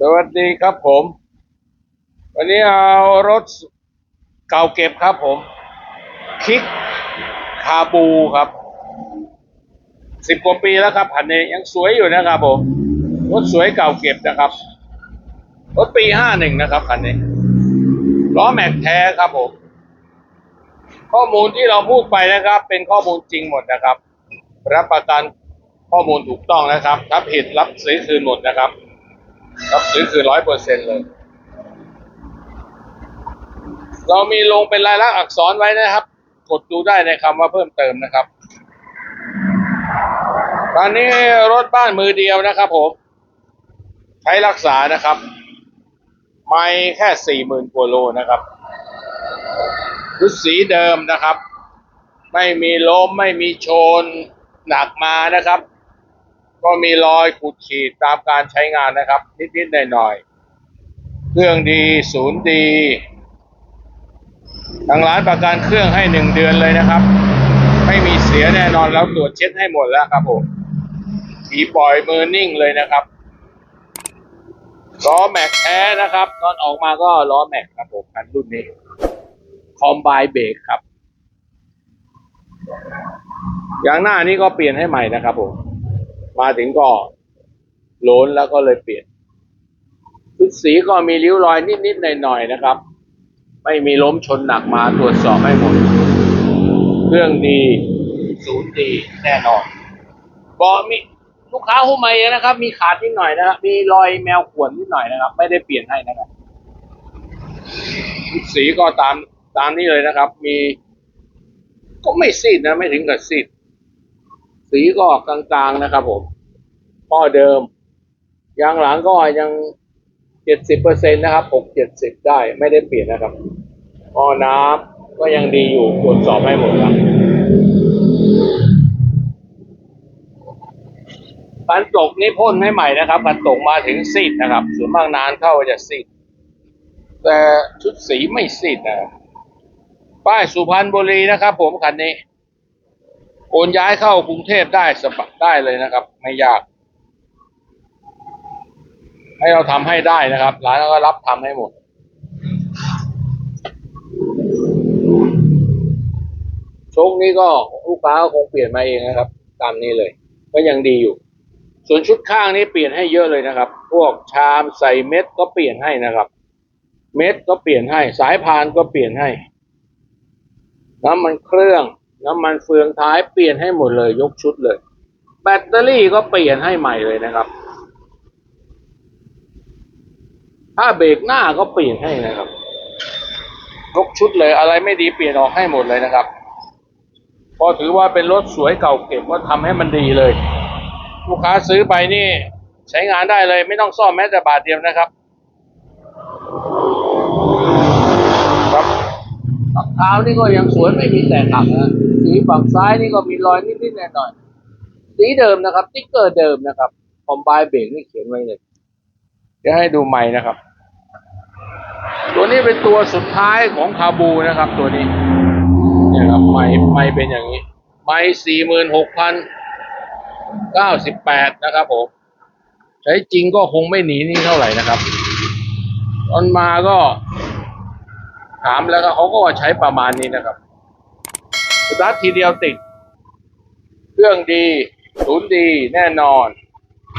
สวัสดีครับผม วันนี้เอารถเก่าเก็บครับผม คิกคาบูครับ สิบกว่าปีแล้วครับคันนี้ยังสวยอยู่นะครับผม รถสวยเก่าเก็บนะครับ รถปีห้าหนึ่งนะครับคันนี้ ล้อแม็กแท้ครับผม ข้อมูลที่เราพูดไปนะครับ เป็นข้อมูลจริงหมดนะครับ รับประกันข้อมูลถูกต้องนะครับ ถ้าผิดรับซื้อคืนหมดนะครับ รับซื้อคืนร้อยเปอร์เซ็นเลย เรามีลงเป็นลายลักษณ์อักษรไว้นะครับ กดดูได้ในคำว่าเพิ่มเติมนะครับตอนนี้รถบ้านมือเดียวนะครับผม ใช้รักษานะครับ ไม่แค่สี่หมื่นกว่าโลนะครับชุดสีเดิมนะครับ ไม่มีล้มไม่มีชน หนักมานะครับ ก็มีรอยขูดขีดตามการใช้งานนะครับ นิด ๆ หน่อย ๆ เครื่องดีศูนย์ดีทางร้านประกันเครื่องให้หนึ่งเดือนเลยนะครับ ไม่มีเสียแน่นอนแล้วตรวจเช็ดให้หมดแล้วครับผมผีปล่อยมือนิ่งเลยนะครับล้อแม็กแท้นะครับ ตอนออกมาก็ล้อแม็กครับผมคันรุ่นนี้คอมไบเบรกครับ อย่างหน้านี้ก็เปลี่ยนให้ใหม่นะครับผม มาถึงก็โลนแล้วก็เลยเปลี่ยนชุดสีก็มีริ้วรอยนิดๆหน่อยๆนะครับ ไม่มีล้มชนหนักมาตรวจสอบให้หมด เครื่องดีศูนย์ดีแน่นอนก็มีลูกค้าหุ้มมาเองนะครับ มีขาดนิดหน่อยนะครับ มีรอยแมวข่วนนิดหน่อยนะครับ ไม่ได้เปลี่ยนให้นะครับสีก็ตามตามนี้เลยนะครับ มี ก็ไม่ซีดนะ ไม่ถึงกับซีด สีก็กลางๆนะครับผมพ่อเดิมยางหลังก็ยังเจ็ดสิบเปอร์เซ็นนะครับหกเจ็ดสิบได้ไม่ได้เปลี่ยนนะครับพ่อน้ำก็ยังดีอยู่ตรวจสอบให้หมดครับการตกนี่พ่นให้ใหม่นะครับการตกมาถึงซีดนะครับส่วนมากนานเข้าจะซีดแต่ชุดสีไม่ซีดนะป้ายสุพรรณบุรีนะครับ ผมคันนี้ โอนย้ายเข้ากรุงเทพได้สมัครได้เลยนะครับ ไม่ยาก ให้เราทำให้ได้นะครับร้านก็รับทำให้หมดโชคนี้ก็ลูกค้าก็คงเปลี่ยนมาเองนะครับ ตามนี้เลย ก็ยังดีอยู่ ส่วนชุดข้างนี้เปลี่ยนให้เยอะเลยนะครับ พวกชามใส่เม็ดก็เปลี่ยนให้นะครับ เม็ดก็เปลี่ยนให้ สายพานก็เปลี่ยนให้น้ำมันเครื่อง น้ำมันเฟืองท้ายเปลี่ยนให้หมดเลยยกชุดเลย แบตเตอรี่ก็เปลี่ยนให้ใหม่เลยนะครับ ถ้าเบรกหน้าก็เปลี่ยนให้นะครับ ยกชุดเลยอะไรไม่ดีเปลี่ยนออกให้หมดเลยนะครับพอถือว่าเป็นรถสวยเก่าเก็บก็ทำให้มันดีเลย ลูกค้าซื้อไปนี่ใช้งานได้เลยไม่ต้องซ่อมแม้แต่บาทเดียวนะครับครับฝั่งเท้านี่ก็ยังสวยไม่มีแตกหักนะ สีฝั่งซ้ายนี่ก็มีรอยนิดๆหน่อยๆสีเดิมนะครับติ๊กเกอร์เดิมนะครับคอมไบเบรกนี่เขียนไว้เลยเดี๋ยวให้ดูใหม่นะครับ ตัวนี้เป็นตัวสุดท้ายของคาบูนะครับ ตัวนี้เนี่ยครับไม่ไม่เป็นอย่างนี้ ไม่สี่หมื่นหกพันเก้าสิบแปดนะครับผมใช้จริงก็คงไม่หนีนี่เท่าไหร่นะครับ ตอนมาก็ถามแล้วก็เขาก็ใช้ประมาณนี้นะครับ ร์ททีเดียวติด เครื่องดีศูนย์ดีแน่นอน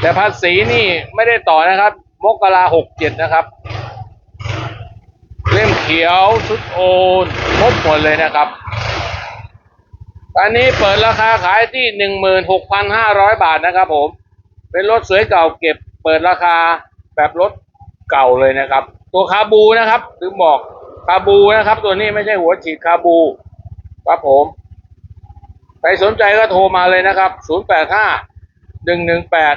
แต่ภาษีนี่ไม่ได้ต่อนะครับ มกราหกเจ็ดนะครับ เล่มเขียวชุดโอนครบหมดเลยนะครับตอนนี้เปิดราคาขายที่หนึ่งหมื่นหกพันห้าร้อยบาทนะครับผม เป็นรถสวยเก่าเก็บ เปิดราคาแบบรถเก่าเลยนะครับ ตัวคาบูนะครับลืมบอกคาบูนะครับ ตัวนี้ไม่ใช่หัวฉีดคาบูครับผม รสนใจก็โทรมาเลยนะครับ 0 8 5 1 1 8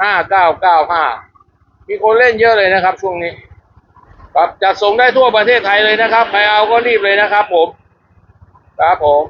5 9 9 5 มีคนเล่นเยอะเลยนะครับช่วงนี้ครับจัดส่งได้ทั่วประเทศไทยเลยนะครับ ใครเอาก็รีบเลยนะครับผม ครับผม